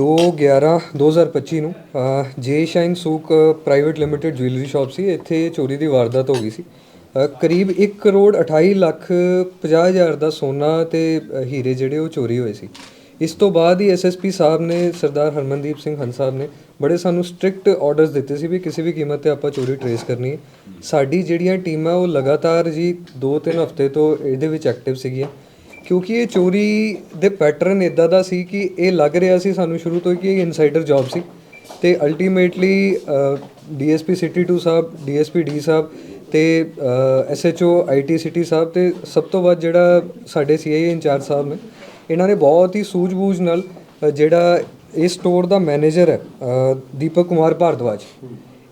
2/11 2025 ਨੂੰ ਜੇ shine souk private limited jewellery shop ਸੀ। ਇੱਥੇ ਚੋਰੀ ਦੀ ਵਾਰਦਾਤ ਹੋ ਗਈ ਸੀ। ਕਰੀਬ 1 ਕਰੋੜ 28 ਲੱਖ 50 ਹਜ਼ਾਰ ਦਾ ਸੋਨਾ ਤੇ ਹੀਰੇ ਜਿਹੜੇ ਉਹ ਚੋਰੀ ਹੋਏ ਸੀ। ਇਸ ਤੋਂ ਬਾਅਦ ਹੀ ਐਸਐਸਪੀ ਸਾਹਿਬ ਨੇ, ਸਰਦਾਰ ਹਰਮਨਦੀਪ ਸਿੰਘ ਹੰਸ ਸਾਹਿਬ ਨੇ ਬੜੇ ਸਾਨੂੰ ਸਟ੍ਰਿਕਟ ਆਰਡਰਸ ਦਿੱਤੇ ਸੀ ਵੀ ਕਿਸੇ ਵੀ ਕੀਮਤ ਤੇ ਆਪਾਂ ਚੋਰੀ ਟਰੇਸ ਕਰਨੀ ਹੈ। ਸਾਡੀ ਜਿਹੜੀਆਂ ਟੀਮਾਂ ਉਹ ਲਗਾਤਾਰ ਜੀ 2-3 ਹਫ਼ਤੇ ਤੋਂ ਇਹਦੇ ਵਿੱਚ ਐਕਟਿਵ ਸੀਗੀਆਂ। ਕਿਉਂਕਿ ਇਹ ਚੋਰੀ ਦੇ ਪੈਟਰਨ ਇਦਾਂ ਦਾ ਸੀ ਕਿ ਇਹ ਲੱਗ ਰਿਹਾ ਸੀ ਸਾਨੂੰ ਸ਼ੁਰੂ ਤੋਂ ਹੀ ਕਿ ਇਹ ਇਨਸਾਈਡਰ ਜੌਬ ਸੀ। ਤੇ ਅਲਟੀਮੇਟਲੀ ਡੀਐਸਪੀ ਸਿਟੀ 2 ਸਾਹਿਬ ਡੀਐਸਪੀ ਡੀ ਸਾਹਿਬ ਤੇ ਐਸਐਚਓ ਆਈਟੀ ਸਿਟੀ ਸਾਹਿਬ ਤੇ ਸਭ ਤੋਂ ਵੱਧ ਜਿਹੜਾ ਸਾਡੇ ਸੀਆਈਏ ਇੰਚਾਰਜ ਸਾਹਿਬ ਨੇ, ਇਹਨਾਂ ਨੇ ਬਹੁਤ ਹੀ ਸੂਝ-ਬੂਝ ਨਾਲ ਜਿਹੜਾ ਇਸ ਸਟੋਰ ਦਾ ਮੈਨੇਜਰ ਹੈ ਦੀਪਕ ਕੁਮਾਰ ਭਾਰਦਵਾਜ।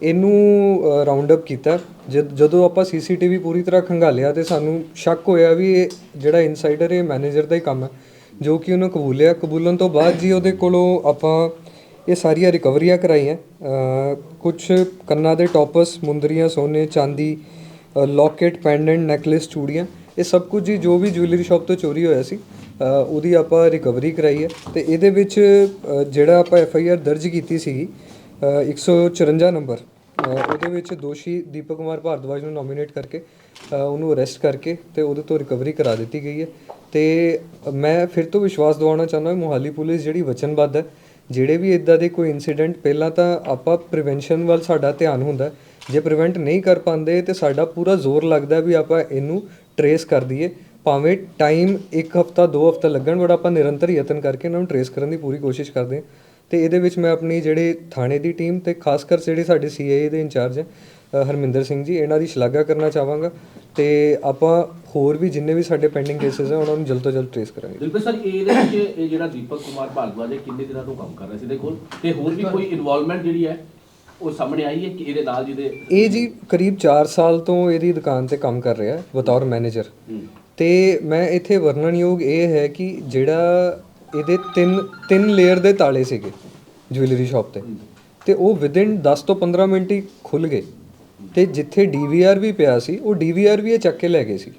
ਇਹਨੂੰ ਰਾਉਂਡ ਅਪ ਕੀਤਾ। ਜਦ, ਜਦੋਂ ਆਪਾਂ ਸੀਸੀਟੀਵੀ ਪੂਰੀ ਤਰ੍ਹਾਂ ਖੰਗਾਲਿਆ ਤੇ ਸਾਨੂੰ ਸ਼ੱਕ ਹੋਇਆ ਵੀ ਇਹ ਜਿਹੜਾ ਇਨਸਾਈਡਰ ਇਹ ਮੈਨੇਜਰ ਦਾ ਹੀ ਕੰਮ ਹੈ, ਜੋ ਕਿ ਉਹਨੂੰ ਕਬੂਲਿਆ। ਕਬੂਲਣ ਤੋਂ ਬਾਅਦ ਜੀ ਉਹਦੇ ਕੋਲੋਂ ਆਪਾਂ ਇਹ ਸਾਰੀਆਂ ਰਿਕਵਰੀਆਂ ਕਰਾਈਆਂ। ਕੁਝ ਕੰਨਾਂ ਦੇ ਟੌਪਸ ਮੁੰਦਰੀਆਂ, ਸੋਨੇ, ਚਾਂਦੀ ਲੋਕੇਟ ਪੈਂਡੈਂਟ ਨੈਕਲੇਸ ਚੂੜੀਆਂ, ਇਹ ਸਭ ਕੁਝ ਜੀ ਜੋ ਵੀ ਜੁਐਲਰੀ ਸ਼ਾਪ ਤੋਂ ਚੋਰੀ ਹੋਇਆ ਸੀ ਉਹਦੀ ਆਪਾਂ ਰਿਕਵਰੀ ਕਰਾਈ ਹੈ। ਤੇ ਇਹਦੇ ਵਿੱਚ ਜਿਹੜਾ ਆਪਾਂ ਐਫ ਆਈ ਆਰ ਦਰਜ ਕੀਤੀ ਸੀਗੀ 154 ਨੰਬਰ। ਅ, ਉਹਦੇ ਵਿੱਚ ਦੋਸ਼ੀ ਦੀਪਕ ਕੁਮਾਰ ਭਾਰਦਵਾਜ ਨੂੰ ਨੋਮੀਨੇਟ ਕਰਕੇ ਉਹਨੂੰ ਅਰੈਸਟ ਕਰਕੇ ਤੇ ਉਹਦੇ ਤੋਂ ਰਿਕਵਰੀ ਕਰਾ ਦਿੱਤੀ ਗਈ ਹੈ। ਤੇ ਮੈਂ ਫਿਰ ਤੋਂ ਵਿਸ਼ਵਾਸ ਦਿਵਾਉਣਾ ਚਾਹੁੰਦਾ ਹਾਂ ਮੋਹਾਲੀ ਪੁਲਿਸ ਜਿਹੜੀ ਵਚਨਬੱਧ ਹੈ ਜਿਹੜੇ ਵੀ ਇਦਾਂ ਦੇ ਕੋਈ ਇਨਸੀਡੈਂਟ ਪਹਿਲਾਂ ਤਾਂ ਆਪਾਂ ਪ੍ਰੀਵੈਂਸ਼ਨ ਵੱਲ ਸਾਡਾ ਧਿਆਨ ਹੁੰਦਾ ਜੇ ਪ੍ਰੀਵੈਂਟ ਨਹੀਂ ਕਰ ਪਾਉਂਦੇ ਤੇ ਸਾਡਾ ਪੂਰਾ ਜ਼ੋਰ ਲੱਗਦਾ ਵੀ ਆਪਾਂ ਇਹਨੂੰ ਟਰੇਸ ਕਰ ਦਈਏ। ਭਾਵੇਂ ਟਾਈਮ ਇੱਕ ਹਫਤਾ ਦੋ ਹਫਤਾ ਲੱਗਣ ਬਟ ਆਪਾਂ ਨਿਰੰਤਰ ਯਤਨ ਕਰਕੇ ਇਹਨਾਂ ਨੂੰ ਟਰੇਸ ਕਰਨ ਦੀ ਪੂਰੀ ਕੋਸ਼ਿਸ਼ ਕਰਦੇ ਹਾਂ। ਤੇ ਇਹਦੇ ਵਿੱਚ ਮੈਂ ਆਪਣੀ ਜਿਹੜੇ ਥਾਣੇ ਦੀ ਟੀਮ ਤੇ ਖਾਸ ਕਰ ਜਿਹੜੇ ਸਾਡੇ ਸੀਆਈਏ ਦੇ ਇੰਚਾਰਜ ਹੈ ਹਰਮਿੰਦਰ ਸਿੰਘ ਜੀ ਇਹਨਾਂ ਦੀ ਸ਼ਲਾਘਾ ਕਰਨਾ ਚਾਹਾਂਗਾ ਤੇ ਆਪਾਂ ਹੋਰ ਵੀ ਜਿੰਨੇ ਵੀ ਸਾਡੇ ਪੈਂਡਿੰਗ ਕੇਸਿਸ ਹੈ ਉਹਨਾਂ ਨੂੰ ਜਲਦ ਤੋਂ ਜਲਦ ਟਰੇਸ ਕਰਾਂਗੇ। ਦਿਲਪ੍ਰੀਤ ਸਰ ਇਹਦੇ ਵਿੱਚ ਇਹ ਜਿਹੜਾ ਦੀਪਕ ਕੁਮਾਰ ਭਾਰਦਵਾਜ ਹੈ ਕਿੰਨੇ ਦਿਨਾਂ ਤੋਂ ਕੰਮ ਕਰ ਰਿਹਾ ਸੀ ਇਹਦੇ ਕੋਲ? ਤੇ ਹੋਰ ਵੀ ਕੋਈ ਇਨਵੋਲਵਮੈਂਟ ਜਿਹੜੀ ਹੈ ਉਹ ਸਾਹਮਣੇ ਆਈ ਹੈ ਕਿ ਇਹਦੇ ਨਾਲ ਜਿਹਦੇ ਇਹ ਜੀ ਕਰੀਬ 4 ਸਾਲ ਤੋਂ ਇਹਦੀ ਦੁਕਾਨ ਤੇ ਕੰਮ ਕਰ ਰਿਹਾ ਹੈ ਬਤੌਰ ਮੈਨੇਜਰ। ਤੇ ਮੈਂ ਇੱਥੇ ਵਰਣਨਯੋਗ ਇਹ ਹੈ ਕਿ ਜਿਹੜਾ ਇਹਦੇ ਤਿੰਨ ਤਿੰਨ ਲੇਅਰ ਦੇ ਤਾਲੇ ਸੀਗੇ ਜੁਐਲਰੀ ਸ਼ਾਪ ਤੇ। ਤੇ ਉਹ ਵਿਦਿਨ 10 ਤੋਂ 15 ਮਿੰਟ ਹੀ ਖੁੱਲ ਗਏ। ਤੇ ਜਿੱਥੇ ਡੀਵੀਆਰ ਵੀ ਪਿਆ ਸੀ ਉਹ ਡੀਵੀਆਰ ਵੀ ਇਹ ਚੱਕ ਕੇ ਲੈ ਗਏ ਸੀ।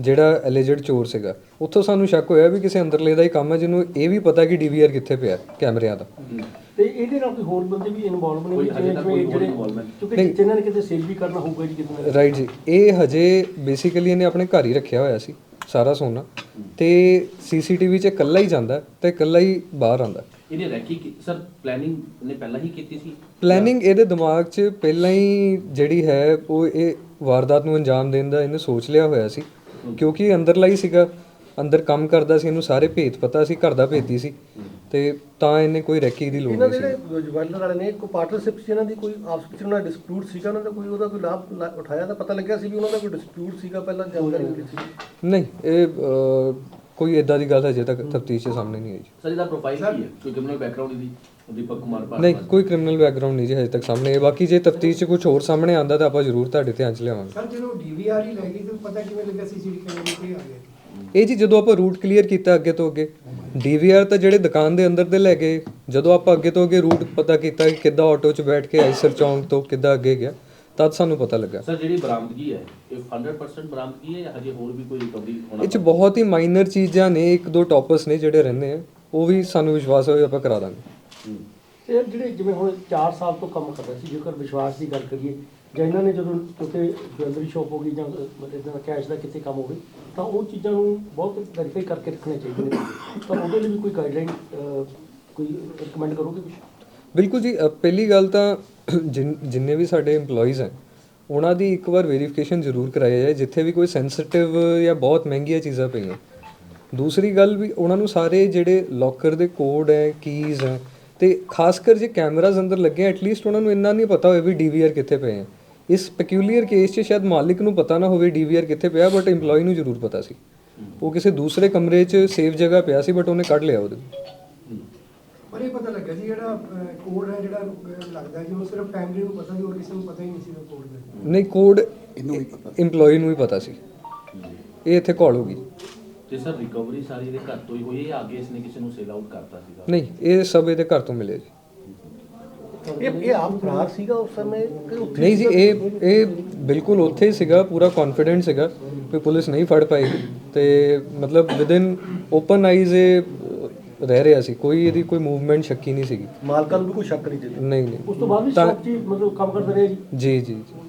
ਜਿਹੜਾ ਅਲੀਜਡ ਚੋਰ ਸੀਗਾ। ਉੱਥੋਂ ਸਾਨੂੰ ਸ਼ੱਕ ਹੋਇਆ ਵੀ ਕਿਸੇ ਅੰਦਰਲੇ ਦਾ ਹੀ ਕੰਮ ਹੈ ਜਿਹਨੂੰ ਇਹ ਵੀ ਪਤਾ ਕਿ ਡੀਵੀਆਰ ਕਿੱਥੇ ਪਿਆ ਕੈਮਰਿਆਂ ਦਾ। ਤੇ ਇਹਦੇ ਨਾਲ ਕੋਈ ਹੋਰ ਬੰਦੇ ਵੀ ਇਨਵੋਲਵ ਨੇ ਕੋਈ ਜਿਵੇਂ ਹਜੇ ਤੱਕ ਕੋਈ ਜਿਵੇਂ ਹੋਰ ਜਿਹੜੇ? ਕਿਉਂਕਿ ਜਿਨ੍ਹਾਂ ਨੇ ਕਿਤੇ ਸੇਲ ਵੀ ਕਰਨਾ ਹੋਊਗਾ ਜੀ ਕਿਤੇ ਰਾਈਟ ਜੀ। ਇਹ ਹਜੇ ਬੇਸਿਕਲੀ ਇਹਨੇ ਆਪਣੇ ਘਰ ਹੀ ਰੱਖਿਆ ਹੋਇਆ ਸੀ। ਸਾਰਾ ਸੋਨਾ ਤੇ ਸੀਸੀਟੀਵੀ 'ਚ ਇਕੱਲਾ ਹੀ ਜਾਂਦਾ ਤੇ ਇਕੱਲਾ ਹੀ ਬਾਹਰ ਆਉਂਦਾ। ਇਹਨੇ ਰੈਕੀ ਕੀ- ਸਰ ਪਲੈਨਿੰਗ ਨੇ ਪਹਿਲਾਂ ਹੀ ਕੀਤੀ ਸੀ? ਪਲੈਨਿੰਗ ਇਹਦੇ ਦਿਮਾਗ 'ਚ ਪਹਿਲਾਂ ਹੀ ਜਿਹੜੀ ਹੈ ਉਹ ਇਹ ਵਾਰਦਾਤ ਨੂੰ ਅੰਜਾਮ ਦੇਣ ਦਾ ਇਹਨੇ ਸੋਚ ਲਿਆ ਹੋਇਆ ਸੀ। ਕਿਉਂਕਿ ਇਹ ਅੰਦਰਲਾ ਹੀ ਸੀਗਾ ਅੰਦਰ ਕੰਮ ਕਰਦਾ ਸੀ ਇਹਨੂੰ ਸਾਰੇ ਭੇਤ ਪਤਾ ਸੀ ਘਰ ਦਾ ਭੇਤੀ ਸੀ। ਤੇ ਤਾਂ ਇਹਨੇ ਕੋਈ ਰੈਕੀ ਦੀ ਲੋੜ ਇਹਨਾਂ ਨਹੀਂ ਦੇ ਸੀ। ਜਿਹੜੇ ਜਵੈਲਰ ਵਾਲੇ ਨੇ ਕੋਈ ਪਾਰਟਨਰਸ਼ਿਪ ਸੀ ਇਹਨਾਂ ਦੀ ਕੋਈ ਆਪਸ ਵਿੱਚ ਉਹਨਾਂ ਦਾ ਡਿਸਪਿਊਟ ਸੀਗਾ ਉਹਨਾਂ ਦਾ ਕੋਈ ਉਹਦਾ ਕੋਈ ਲਾਭ ਲਾ- ਉਠਾਇਆ ਤਾਂ ਪਤਾ ਲੱਗਿਆ ਸੀ ਵੀ ਉਹਨਾਂ ਦਾ ਕੋਈ ਡਿਸਪਿਊਟ ਸੀਗਾ ਪਹਿਲਾਂ ਜਾਣਕਾਰੀ ਮਿਲੀ ਸੀ। ਨਹੀਂ ਇਹ ਅਹ, ਕੋਈ ਇਦਾਂ ਦੀ ਗੱਲ ਹਜੇ ਤੱਕ ਤਫਤੀਸ਼ ਦੇ ਸਾਹਮਣੇ ਨਹੀਂ ਆਈ ਜੀ। ਸਰ ਇਹਦਾ ਪ੍ਰੋਫਾਈਲ ਕੀ ਹੈ? ਕੋਈ ਕ੍ਰਿਮੀਨਲ ਬੈਕਗ੍ਰਾਉਂਡ ਇਹਦੀ ਦੀਪਕ ਕੁਮਾਰ ਨਹੀਂ ਭਾਰਦਵਾਜ ਕੋਈ ਕ੍ਰਿਮੀਨਲ ਬੈਕਗ੍ਰਾਉਂਡ ਨਹੀਂ ਜੀ ਹਜੇ ਤੱਕ ਸਾਹਮਣੇ। ਆਇਆ। ਬਾਕੀ ਜੇ ਤਫਤੀਸ਼ 'ਚ ਕੁਝ ਹੋਰ ਸਾਹਮਣੇ ਆਂਦਾ ਤਾਂ ਆਪਾਂ ਜ਼ਰੂਰ ਤੁਹਾਡੇ ਧਿਆਨ 'ਚ ਲਿਆਵਾਂਗੇ। ਸਰ ਜਦੋਂ ਡੀਵੀਆਰ ਹੀ ਲੱਗ ਗਈ ਤਾਂ ਪਤਾ ਕਿਵੇਂ ਲੱਗਾ ਸੀਸੀਟੀਵੀ ਕੈਮਰੇ ਤੇ ਆ ਗਿਆ ਇਹ ਜੀ ਜਦੋਂ ਆਪਾਂ ਰੂਟ ਕਲੀਅਰ ਕੀਤਾ ਅੱਗੇ ਤੋਂ ਅੱਗੇ ਡੀਵੀਆਰ ਤਾਂ ਜਿਹੜੇ ਦੁਕਾਨ ਦੇ ਅੰਦਰ ਦੇ ਲੈ ਗਏ ਜਦੋਂ ਆਪਾਂ ਅੱਗੇ ਤੋਂ ਅੱਗੇ ਰੂਟ ਪਤਾ ਕੀਤਾ ਕਿ ਕਿੱਦਾਂ ਆਟੋ 'ਚ ਬੈਠ ਕੇ ਆਈਸਰ ਚੌਂਕ ਤੋਂ ਕਿੱਦਾਂ ਅੱਗੇ ਗਿਆ ਤਦ ਸਾਨੂੰ ਪਤਾ ਲੱਗਾ ਸਰ ਜਿਹੜੀ ਬਰਾਮਦਗੀ ਹੈ ਇਹ 100% ਬਰਾਮਦਗੀ ਹੈ ਜਾਂ ਹਜੇ ਹੋਰ ਵੀ ਕੋਈ ਰਿਕਵਰੀ ਹੋਣਾ ਇਹ 'ਚ ਬਹੁਤ ਹੀ ਮਾਈਨਰ ਚੀਜ਼ਾਂ ਨੇ ਇੱਕ ਦੋ ਟੌਪਸ ਨੇ ਜਿਹੜੇ ਰਹਿੰਦੇ ਆ ਉਹ ਵੀ ਸਾਨੂੰ ਵਿਸ਼ਵਾਸ ਹੋਵੇ ਆਪਾਂ ਕਰਾ ਦਾਂਗੇ ਹੂੰ। ਤੇ ਇਹ ਜਿਹੜੇ ਜਿਵੇਂ ਹੁਣ 4 ਸਾਲ ਤੋਂ ਕੰਮ ਕਰ ਰਹੇ ਸੀ ਜੇਕਰ ਵਿਸ਼ਵਾਸ ਦੀ ਗੱਲ ਕਰੀਏ ਜਾਂ ਇਹਨਾਂ ਨੇ ਜਦੋਂ ਕਿਤੇ ਜਵੈਲਰੀ ਸ਼ਾਪ ਹੋ ਗਈ ਜਾਂ ਇਦਾਂ ਦਾ ਕੈਸ਼ ਦਾ ਕਿਤੇ ਕੰਮ ਹੋਵੇ ਤਾਂ ਉਹ ਚੀਜ਼ਾਂ ਨੂੰ ਬਹੁਤ ਵੈਰੀਫਾਈ ਕਰਕੇ ਰੱਖਣੇ ਚਾਹੀਦੇ ਨੇ। ਤਾਂ ਉਹਦੇ ਲਈ ਵੀ ਕੋਈ ਗਾਈਡਲਾਈਨ ਕੋਈ ਰეკਮੈਂਡ ਕਰੋਗੇ ਕੁਛ? ਬਿਲਕੁਲ ਜੀ ਅ, ਪਹਿਲੀ ਗੱਲ ਤਾਂ ਜਿਨ- ਜਿੰਨੇ ਵੀ ਸਾਡੇ EMPLOYEES ਹੈ ਉਹਨਾਂ ਦੀ ਇੱਕ ਵਾਰ ਵੈਰੀਫਿਕੇਸ਼ਨ ਜ਼ਰੂਰ ਕਰਾਇਆ ਜਾਏ ਜਿੱਥੇ ਵੀ ਕੋਈ ਸੈਂਸਿਟਿਵ ਜਾਂ ਬਹੁਤ ਮਹਿੰਗੀਆਂ ਚੀਜ਼ਾਂ ਪਈਆਂ। ਦੂਸਰੀ ਗੱਲ ਵੀ ਉਹਨਾਂ ਨੂੰ ਸਾਰੇ ਜਿਹੜੇ ਲੋਕਰ ਦੇ ਕੋਡ ਹੈ ਕੀਜ਼ ਹੈ ਤੇ ਖਾਸ ਕਰ ਜੇ ਕੈਮਰਾਜ਼ ਅੰਦਰ ਲੱਗੇ ਐਟਲੀਸਟ ਉਹਨਾਂ ਨੂੰ ਇੰਨਾ ਨਹੀਂ ਪਤਾ ਹੋਵੇ ਵੀ ਡੀਵੀਆਰ ਕਿੱਥੇ ਪਏ ਹੈ ਇਸ ਪੈਕਿਊਲੀਅਰ ਕੇਸ 'ਚ ਸ਼ਾਇਦ ਮਾਲਿਕ ਨੂੰ ਪਤਾ ਨਾ ਹੋਵੇ ਡੀਵੀਆਰ ਕਿੱਥੇ ਪਿਆ ਬਟ EMPLOYEE ਨੂੰ ਜ਼ਰੂਰ ਪਤਾ ਸੀ। ਉਹ ਕਿਸੇ ਦੂਸਰੇ ਕਮਰੇ 'ਚ ਸੇਫ ਜਗ੍ਹਾ ਪਿਆ ਸੀ ਬਟ ਉਹਨੇ ਕੱਢ ਲਿਆ ਉਹਦੇ ਪਰ ਇਹ ਪਤਾ ਲੱਗਾ ਸੀ ਜਿਹੜਾ ਕੋਡ ਹੈ ਜਿਹੜਾ ਲੱਗਦਾ ਕਿ ਉਹ ਸਿਰਫ ਫੈਮਿਲੀ ਨੂੰ ਪਤਾ ਸੀ ਹੋਰ ਕਿਸੇ ਨੂੰ ਪਤਾ ਹੀ ਨਹੀਂ ਸੀ ਉਹ ਕੋਡ ਦਾ। ਨਹੀਂ ਕੋਡ EMPLOYEE ਨੂੰ ਹੀ ਪਤਾ ਸੀ। ਇਹ ਇੱਥੇ ਕਾਲ ਹੋ ਗਈ। ਤੇ ਸਰ ਰਿਕਵਰੀ ਸਾਰੀ ਇਹਦੇ ਘਰ ਤੋਂ ਹੀ ਹੋਈ ਹੈ ਜਾਂ ਅੱਗੇ ਇਸਨੇ ਕਿਸੇ ਨੂੰ ਸੇਲ ਆਊਟ ਕਰਤਾ ਸੀਗਾ? ਨਹੀਂ ਇਹ ਸਭ ਇਹਦੇ ਘਰ ਤੋਂ ਮਿਲਿਆ ਜੀ। ਇਹ ਇਹ ਆਪ ਫਰਾਰ ਸੀਗਾ ਉਸ ਸਮੇਂ? ਕਿ ਉੱਥੇ ਨਹੀਂ ਜੀ ਇਹ ਇਹ ਬਿਲਕੁਲ ਉੱਥੇ ਹੀ ਸੀਗਾ ਪੂਰਾ ਕੌਨਫੀਡੈਂਟ ਸੀਗਾ ਕਿ ਪੁਲਿਸ ਨਹੀਂ ਫੜ ਪਾਏਗੀ ਤੇ ਮਤਲਬ ਵਿਦਿਨ ਓਪਨ ਆਈਜ਼ ਇਹ ਰਹਿ ਰਿਹਾ ਸੀ। ਕੋਈ ਇਹਦੀ ਕੋਈ ਮੂਵਮੈਂਟ ਸ਼ੱਕੀ ਨਹੀਂ ਸੀਗੀ। ਮਾਲਕਾਂ ਨੂੰ ਵੀ ਕੋਈ ਸ਼ੱਕ ਨਹੀਂ ਜੀ ਨਹੀਂ ਨਹੀਂ। ਉਸ ਤੋਂ ਬਾਅਦ ਵੀ ਸ਼ੌਪ 'ਚ ਹੀ ਮਤਲਬ ਕੰਮ ਕਰਦੇ ਰਹੇ ਜੀ? ਜੀ ਜੀ ਜੀ।